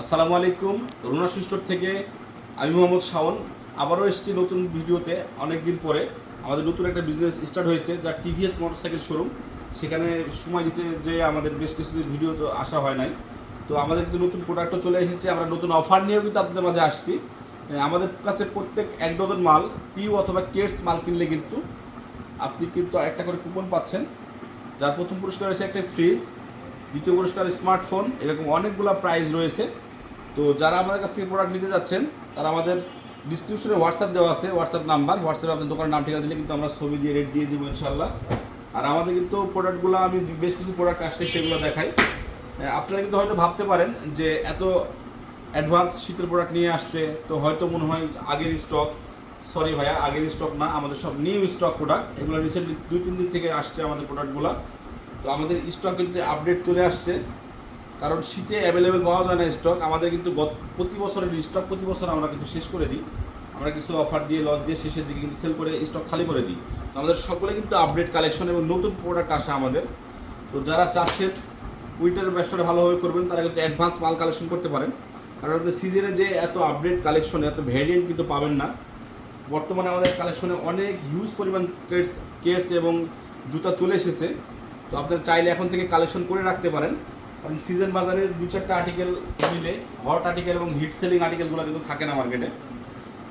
আসসালামু আলাইকুম, রুনা সুস্টোর থেকে আমি মোহাম্মদ শাওন। আবারও এসেছি নতুন ভিডিওতে অনেক দিন পরে। আমাদের নতুন একটা বিজনেস স্টার্ট হয়েছে, যা টিভিএস মোটরসাইকেল শোরুম সেখানে সময় দিতে যে আমাদের বেশ কিছুদিন ভিডিও তো আসা হয় নাই। তো আমাদের কিন্তু নতুন প্রোডাক্টও চলে এসেছে, আমরা নতুন অফার নিয়েও কিন্তু আপনাদের মাঝে আসছি। আমাদের কাছে প্রত্যেক এক ডজন মাল পিউ অথবা কেটস মাল কিনলে কিন্তু আপনি কিন্তু একটা করে কুপন পাচ্ছেন। যার প্রথম পুরস্কার হয়েছে একটা ফ্রিজ দ্বিতীয় পুরস্কার স্মার্টফোন, এরকম অনেকগুলো প্রাইজ রয়েছে। তো যারা আমাদের কাছ থেকে প্রোডাক্ট নিতে যাচ্ছেন, তারা আমাদের ডিসক্রিপশনে হোয়াটসঅ্যাপ দেওয়া আছে হোয়াটসঅ্যাপ নাম্বার হোয়াটসঅ্যাপে আপনার দোকানের নাম, ঠিকানা দিলে কিন্তু আমরা ছবি দিয়ে রেট দিয়ে দেবো ইনশাল্লাহ আর আমাদের কিন্তু প্রোডাক্টগুলো আমি বেশ কিছু প্রোডাক্ট আসছে, সেগুলো দেখাই। আপনারা কিন্তু হয়তো ভাবতে পারেন যে এত অ্যাডভান্স শীতের প্রোডাক্ট নিয়ে আসছে, তো হয়তো মনে হয় আগের স্টক সরি ভাইয়া, আগের স্টক না, আমাদের সব নিউ স্টক প্রোডাক্ট এগুলো রিসেন্টলি দুই, তিন দিন থেকে আসছে আমাদের প্রোডাক্টগুলো তো আমাদের স্টক কিন্তু আপডেট চলে আসছে। কারণ শীতে অ্যাভেলেবেল পাওয়া যায় না স্টক আমাদের কিন্তু গত, প্রতি বছরের স্টক প্রতি বছর আমরা কিন্তু শেষ করে দিই। আমরা কিছু অফার দিয়ে লস দিয়ে শেষের দিকে কিন্তু সেল করে স্টক খালি করে দিই। তো আমাদের সকলে কিন্তু আপডেট কালেকশন এবং নতুন প্রোডাক্ট আসে আমাদের। তো যারা চাচ্ছেন উইন্টারের ব্যবসাটা ভালোভাবে করবেন, তারা কিন্তু অ্যাডভান্স মাল কালেকশন করতে পারেন। কারণ আমাদের সিজনে যে এত আপডেট কালেকশন এত ভ্যারিয়েন্ট কিন্তু পাবেন না। বর্তমানে আমাদের কালেকশনে অনেক হিউজ পরিমাণ কেটস কেটস এবং জুতা চলে এসেছে। তো আপনারা চাইলে এখন থেকে কালেকশন করে রাখতে পারেন। কারণ সিজন বাজারে দু চারটা আর্টিকেল মিলে হট আর্টিকেল এবং হিট সেলিং আর্টিকেলগুলো কিন্তু থাকে না মার্কেটে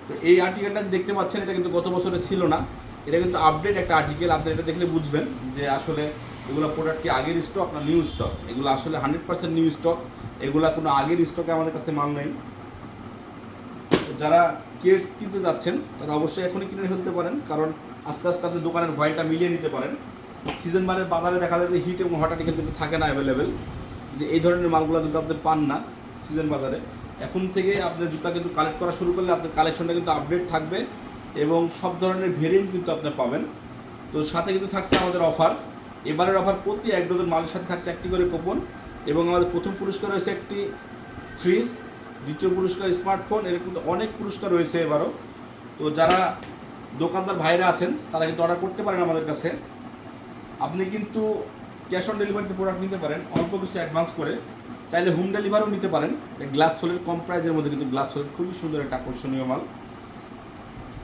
তো এই আর্টিকেলটা দেখতে পাচ্ছেন, এটা কিন্তু গত বছরে ছিল না। এটা কিন্তু আপডেট একটা আর্টিকেল আপনি এটা দেখলে বুঝবেন যে আসলে এগুলো প্রোডাক্ট কি আগের স্টক না নিউ স্টক এগুলো আসলে হান্ড্রেড পার্সেন্ট নিউ স্টক এগুলো কোনো আগের স্টকে আমাদের কাছে মাল নেই। যারা কেটস কিনতে যাচ্ছেন, তারা অবশ্যই এখনই কিনে ফেলতে পারেন। কারণ আস্তে আস্তে আপনি দোকানের ভয়টা মিলিয়ে নিতে পারেন। সিজন মানের বাজারে দেখা যায় যে হিট এবং আর্টিকেল কিন্তু থাকে না অ্যাভেলেবেল যে এই ধরনের মালগুলো কিন্তু আপনি পান না সিজন বাজারে। এখন থেকে আপনার জুতা কিন্তু কালেক্ট করা শুরু করলে আপনার কালেকশনটা কিন্তু আপডেট থাকবে এবং সব ধরনের ভেরিয়েন্ট কিন্তু আপনি পাবেন। তো সাথে কিন্তু থাকছে আমাদের অফার এবারের অফার প্রতি এক ডজন মালের সাথে থাকছে একটি করে কুপন এবং আমাদের প্রথম পুরস্কার রয়েছে একটি ফ্রিজ দ্বিতীয় পুরস্কার স্মার্টফোন এরকম কিন্তু অনেক পুরস্কার রয়েছে এবারও। তো যারা দোকানদার ভাইরা আছেন, তারা কিন্তু অর্ডার করতে পারেন আমাদের কাছে। আপনি কিন্তু ক্যাশ অন ডেলিভারিতে প্রোডাক্ট নিতে পারেন, অল্প কিছু অ্যাডভান্স করে। চাইলে হোম ডেলিভারিও নিতে পারেন। গ্লাস সোলের কম প্রাইজের মধ্যে কিন্তু গ্লাস সোলের খুবই সুন্দর একটা আকর্ষণীয় মাল।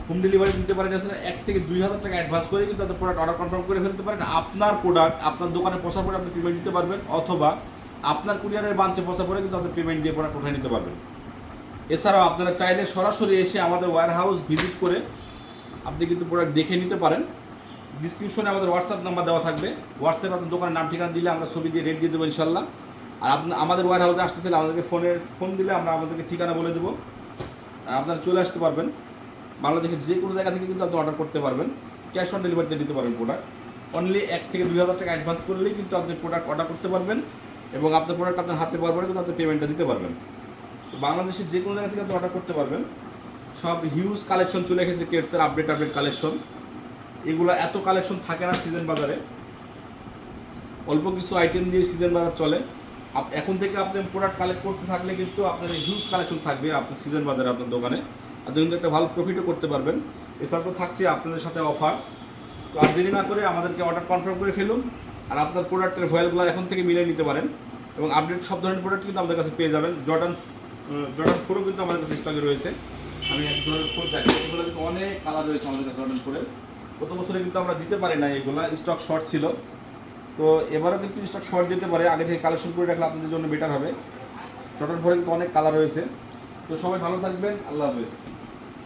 হোম ডেলিভারি নিতে পারেন আসলে এক থেকে দুই হাজার টাকা অ্যাডভান্স করে কিন্তু আপনার প্রোডাক্ট অর্ডার কনফার্ম করে ফেলতে পারেন। আপনার প্রোডাক্ট আপনার দোকানে পৌঁছার পরে আপনি পেমেন্ট দিতে পারবেন, অথবা আপনার কুরিয়ারের বাঞ্চে পৌঁছার পরে কিন্তু আপনি পেমেন্ট দিয়ে প্রোডাক্ট উঠায় নিতে পারবেন। এছাড়াও আপনারা চাইলে সরাসরি এসে আমাদের ওয়্যার হাউস ভিজিট করে আপনি কিন্তু প্রোডাক্ট দেখে নিতে পারেন। ডিসক্রিপশনে আমাদের হোয়াটসঅ্যাপ নাম্বার দেওয়া থাকবে। হোয়াটসঅ্যাপে আপনার দোকানের নাম, ঠিকানা দিলে আমরা ছবি দিয়ে রেট দিয়ে দেবো ইনশাল্লাহ। আর আপনি আমাদের ওয়ার হাউসে আসতে চাইলে আমাদেরকে ফোনের ফোন দিলে আমরা আমাদেরকে ঠিকানা বলে দেবো। আর আপনারা চলে আসতে পারবেন। বাংলাদেশের যে কোনো জায়গা থেকে কিন্তু আপনি অর্ডার করতে পারবেন। ক্যাশ অন ডেলিভারিতে দিতে পারবেন প্রোডাক্ট অনলি এক থেকে দুই হাজার টাকা অ্যাডভান্স করলেই কিন্তু আপনি প্রোডাক্ট অর্ডার করতে পারবেন এবং আপনার প্রোডাক্ট আপনার হাতে পাওয়ার পরে কিন্তু আপনি পেমেন্টটা দিতে পারবেন। তো বাংলাদেশের যে কোনো জায়গা থেকে আপনি অর্ডার করতে পারবেন। সব হিউজ কালেকশন চলে এসেছে কেটসের আপডেট আপডেট কালেকশন এগুলো এত কালেকশন থাকে না সিজন বাজারে। অল্প কিছু আইটেম দিয়ে সিজন বাজার চলে। এখন থেকে আপনি প্রোডাক্ট কালেক্ট করতে থাকলে কিন্তু আপনার হিউজ কালেকশন থাকবে আপনার সিজন বাজারে, আপনার দোকানে। আপনি কিন্তু একটা ভালো প্রফিটও করতে পারবেন। এছাড়া তো থাকছে আপনাদের সাথে অফার তো আর দেরি না করে আমাদেরকে অর্ডার কনফার্ম করে ফেলুন। আর আপনার প্রোডাক্টের ভয়েলগুলো এখন থেকে মিলিয়ে নিতে পারেন। এবং আপডেট সব ধরনের প্রোডাক্ট কিন্তু আমাদের কাছে পেয়ে যাবেন। জর্ডান জর্ডান ফোরও কিন্তু আমাদের কাছে স্টকে রয়েছে। আমি এক ধরনের ফোর দেখি অনেক কালার রয়েছে আমাদের কাছে জর্ডান ফোরের গত বছরে কিন্তু আমরা দিতে পারি না এগুলো স্টক শর্ট ছিল। তো এবারও কিন্তু স্টক শর্ট দিতে পারে, আগে থেকে কালেকশন করে রাখলে আপনাদের জন্য বেটার হবে। চটের ভরে কিন্তু অনেক কালার রয়েছে। তো সবাই ভালো থাকবেন, আল্লাহ হাফেজ।